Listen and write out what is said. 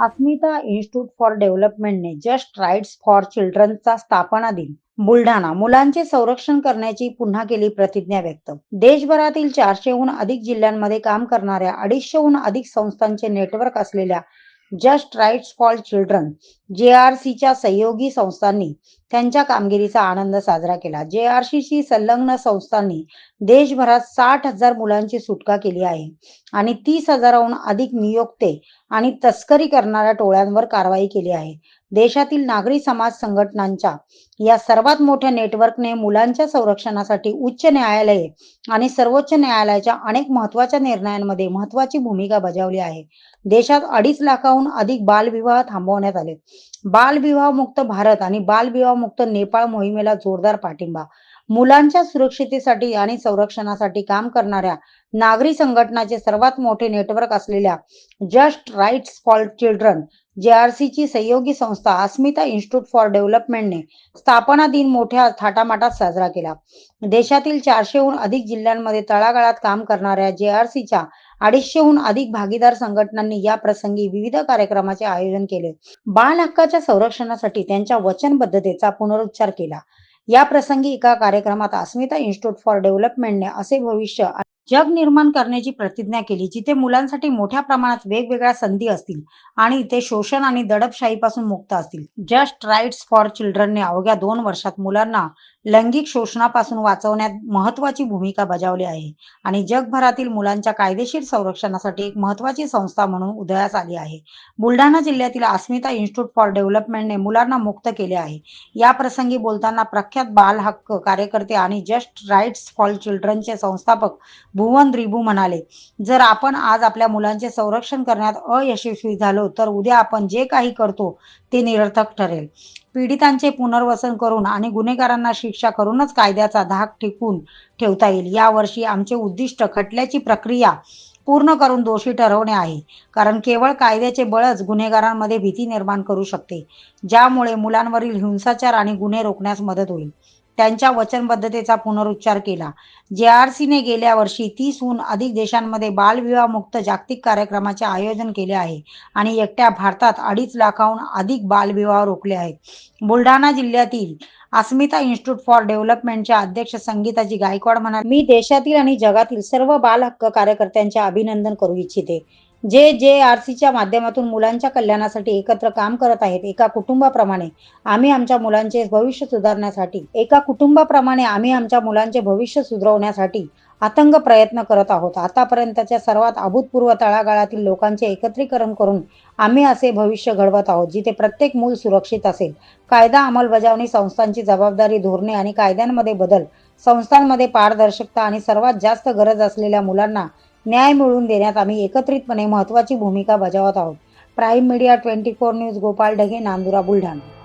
Asmita institute for डेव्हलपमेंटने just rights for चिल्ड्रनचा स्थापना दिन बुलढाणा मुलांचे संरक्षण करण्याची पुन्हा केली प्रतिज्ञा व्यक्त. देशभरातील चारशेहून अधिक जिल्ह्यांमध्ये काम करणाऱ्या अडीचशेहून अधिक संस्थांचे नेटवर्क असलेल्या just rights for children J R सीच्या सहयोगी संस्थांनी त्यांच्या कामगिरीचा आनंद साजरा केला. जे आर सी संलग्न संस्थांनी देशभरात साठ हजार मुलांची सुटका केली आहे आणि तीस हजाराहून अधिक नियोक्ते आणि तस्करी करणाऱ्या टोळ्यांवर कारवाई केली आहे. देशातील नागरी समाज संघटनांच्या या सर्वात मोठ्या नेटवर्कने मुलांच्या संरक्षणासाठी उच्च न्यायालये आणि सर्वोच्च न्यायालयाच्या अनेक महत्त्वाच्या निर्णयांमध्ये महत्वाची भूमिका बजावली आहे. देशात अडीच लाखाहून अधिक बालविवाह थांबवण्यात आले. बालविवाह मुक्त भारत आणि बालविवाह मुक्त नेपाळ मोहिमेला जोरदार पाठिंबा. मुलांच्या सुरक्षितेसाठी आणि संरक्षणासाठी काम करणाऱ्या नागरी संघटनाचे सर्वात मोठे नेटवर्क असलेल्या just rights for children JRC ची सहयोगी संस्था अस्मिता इन्स्टिट्यूट फॉर डेव्हलपमेंटने स्थापना दिन मोठ्या थाटामाटात साजरा केला. देशातील चारशेहून अधिक जिल्ह्यांमध्ये तळागाळात काम करणाऱ्या जेआरसीच्या अडीचशेहून अधिक भागीदार संघटनांनी या प्रसंगी विविध कार्यक्रमाचे आयोजन केले. बाल हक्काच्या संरक्षणासाठी त्यांच्या वचनबद्धतेचा पुनरुच्चार केला. या प्रसंगी एका कार्यक्रमात अस्मिता इन्स्टिट्यूट फॉर डेव्हलपमेंटने असे भविष्य जग निर्माण करण्याची प्रतिज्ञा केली जिथे मुलांसाठी मोठ्या प्रमाणात वेगवेगळ्या संधी असतील आणि ते शोषण आणि दडपशाहीपासून मुक्त असतील. जस्ट राईट्स फॉर चिल्ड्रनने अवघ्या दोन वर्षात मुलांना लैंगिक शोषणापासून वाचवण्यात महत्वाची भूमिका बजावली आहे आणि जगभरातील मुलांच्या कायदेशीर संरक्षणासाठी एक महत्वाची संस्था म्हणून उदयास आली आहे. बुलढाणा जिल्ह्यातील अस्मिता इन्स्टिट्यूट फॉर डेव्हलपमेंटने मुलांना मुक्त केले आहे. या प्रसंगी बोलताना प्रख्यात बाल हक्क कार्यकर्ते आणि जस्ट राईट्स फॉर चिल्ड्रनचे संस्थापक भुवन रिबू म्हणाले जर आपण आज आपल्या मुलांचे संरक्षण करण्यात अयशस्वी झालो तर उद्या आपण जे काही करतो ते निरर्थक ठरेल. पीडितांचे पुनर्वसन करून आणि गुन्हेगारांना शिक्षा करूनच कायद्याचा धाक टिकून ठेवता येईल. यावर्षी आमचे उद्दिष्ट खटल्याची प्रक्रिया पूर्ण करून दोषी ठरवणे आहे. कारण केवळ कायद्याचे बळच गुन्हेगारांमध्ये भीती निर्माण करू शकते. ज्यामुळे मुलांवरील हिंसाचार आणि गुन्हे रोखण्यास मदत होईल. त्यांच्या वचनबद्धतेचा पुनरुच्चार केला. जे आर सीने गेल्या वर्षी तीसहून अधिक देशांमध्ये बालविवाहमुक्त जागतिक कार्यक्रमाचे आयोजन केले आहे आणि एकट्या भारतात अडीच लाखाहून अधिक बालविवाह रोखले आहेत. बुलढाणा जिल्ह्यातील अस्मिता इन्स्टिट्यूट फॉर डेव्हलपमेंटच्या अध्यक्ष संगीताजी गायकवाड म्हणाले मी देशातील आणि जगातील सर्व बाल हक्क कार्यकर्त्यांचे अभिनंदन करू इच्छिते. जे जे आर सीच्या माध्यमातून मुलांच्या कल्याणासाठी एकत्र काम करत आहेत एका कुटुंबाप्रमाणे आम्ही आमच्या मुलांचे भविष्य सुधारण्यासाठी एका कुटुंबाप्रमाणे आम्ही आमच्या मुलांचे भविष्य सुधारवण्यासाठी आतंक प्रयत्न करत आहोत. आतापर्यंतच्या सर्वात अभूतपूर्व तळागाळातील लोकांचे एकत्रीकरण करून आम्ही असे भविष्य घडवत आहोत जिथे प्रत्येक मूल सुरक्षित असेल. कायदा अंमलबजावणी संस्थांची जबाबदारी धोरणे आणि कायद्यांमध्ये बदल संस्थांमध्ये पारदर्शकता आणि सर्वात जास्त गरज असलेल्या मुलांना न्याय मिळवून देण्यात आम्ही एकत्रितपणे महत्वाची भूमिका बजावत आहोत. Prime media twenty four news Gopal Dhage Nandura Buldhana.